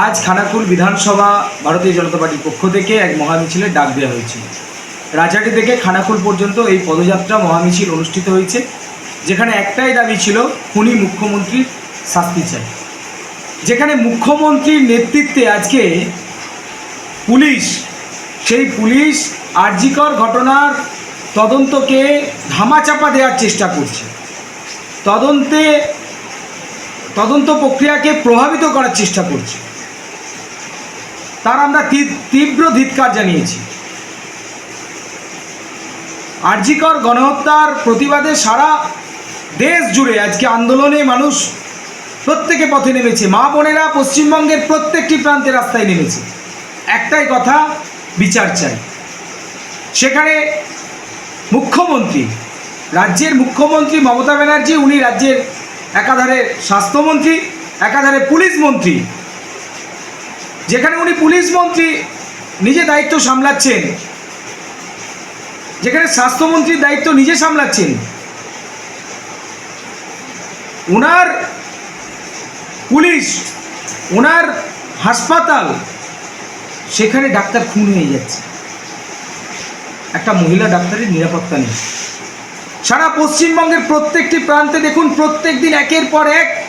আজ খানাকুল বিধানসভা ভারতীয় জনতা পার্টির পক্ষ থেকে এক মহামিছিলের ডাক দেওয়া হয়েছিল। রাজাটি থেকে খানাকুল পর্যন্ত এই পদযাত্রা মহামিছিল অনুষ্ঠিত হয়েছে, যেখানে একটাই দাবি ছিল, খুনি মুখ্যমন্ত্রীর শাস্তি চাই। যেখানে মুখ্যমন্ত্রীর নেতৃত্বে আজকে পুলিশ, সেই পুলিশ আরজিকর ঘটনার তদন্তকে ধামাচাপা দেওয়ার চেষ্টা করছে। তদন্তে, তদন্ত প্রক্রিয়াকে প্রভাবিত করার চেষ্টা করছে। তার আমরা তীব্র ধিৎকার জানিয়েছি। আরজিকর গণহত্যার প্রতিবাদে সারা দেশ জুড়ে আজকে আন্দোলনে মানুষ প্রত্যেকে পথে নেমেছে। মা বোনেরা পশ্চিমবঙ্গের প্রত্যেকটি প্রান্তে রাস্তায় নেমেছে। একটাই কথা, বিচার চাই। সেখানে মুখ্যমন্ত্রী, রাজ্যের মুখ্যমন্ত্রী মমতা ব্যানার্জি, উনি রাজ্যের একাধারে স্বাস্থ্যমন্ত্রী, একাধারে পুলিশ মন্ত্রী যেখানে উনি পুলিশ মন্ত্রী নিজে দায়িত্ব সামলাচ্ছেন, যেখানে স্বাস্থ্যমন্ত্রীর দায়িত্ব নিজে সামলাচ্ছেন ওনার পুলিশ ওনার হাসপাতাল, সেখানে ডাক্তার খুন হয়ে যাচ্ছে। একটা মহিলা ডাক্তারের নিরাপত্তা নেই। সারা পশ্চিমবঙ্গের প্রত্যেকটি প্রান্তে দেখুন প্রত্যেক দিন একের পর এক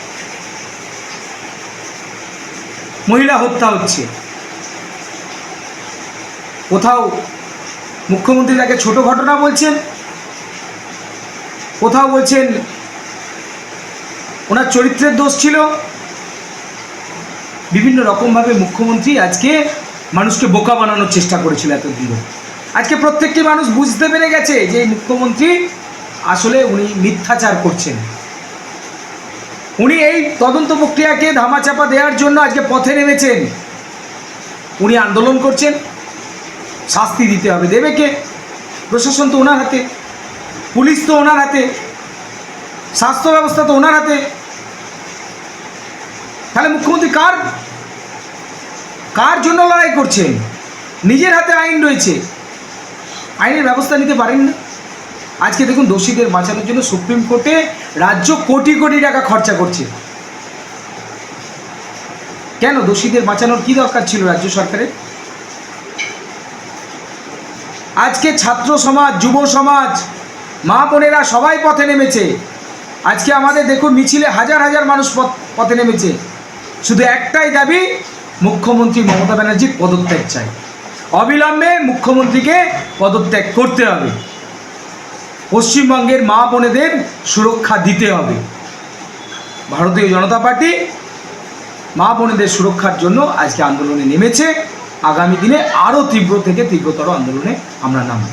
মহিলা হত্যা হচ্ছে। কোথাও মুখ্যমন্ত্রী তাকে ছোট ঘটনা বলছেন, কোথাও বলছেন ওনার চরিত্রের দোষ ছিল। বিভিন্ন রকমভাবে মুখ্যমন্ত্রী আজকে মানুষকে বোকা বানানোর চেষ্টা করেছিল এতদিন আজকে প্রত্যেকটি মানুষ বুঝতে পেরে গেছে যে মুখ্যমন্ত্রী আসলে উনি মিথ্যাচার করছেন। উনি এই তদন্ত প্রক্রিয়াকে ধামাচাপা দেওয়ার জন্য আজকে পথে নেমেছেন। উনি আন্দোলন করছেন। শাস্তি দিতে হবে। দেবে কে? প্রশাসন তো ওনার হাতে। পুলিশ তো ওনার হাতে। স্বাস্থ্য ব্যবস্থা তো ওনার হাতে। তাহলে মুখ্যমন্ত্রী কার কার জন্য লড়াই করছেন? নিজের হাতে আইন রয়েছে। আইনের ব্যবস্থা নিতে পারেন না। আজকে দেখুন দোষীদের বাঁচানোর জন্য সুপ্রিম কোর্টে রাজ্য কোটি কোটি টাকা খরচা করছে। কেন দোষীদের বাঁচানোর কি দরকার ছিল রাজ্য সরকারের? আজকে ছাত্র সমাজ, যুব সমাজ, মা বোনেরা সবাই পথে নেমেছে। আজকে আমাদের দেখুন মিছিলে হাজার হাজার মানুষ পথ- নেমেছে। শুধু একটাই দাবি, মুখ্যমন্ত্রী মমতা ব্যানার্জির পদত্যাগ চাই। অবিলম্বে মুখ্যমন্ত্রীকে পদত্যাগ করতে হবে। পশ্চিমবঙ্গের মা বোনেদের সুরক্ষা দিতে হবে। ভারতীয় জনতা পার্টি মা বোনেদের সুরক্ষার জন্য আজকে আন্দোলনে নেমেছে। আগামী দিনে আরও তীব্র থেকে তীব্রতর আন্দোলনে আমরা নামব।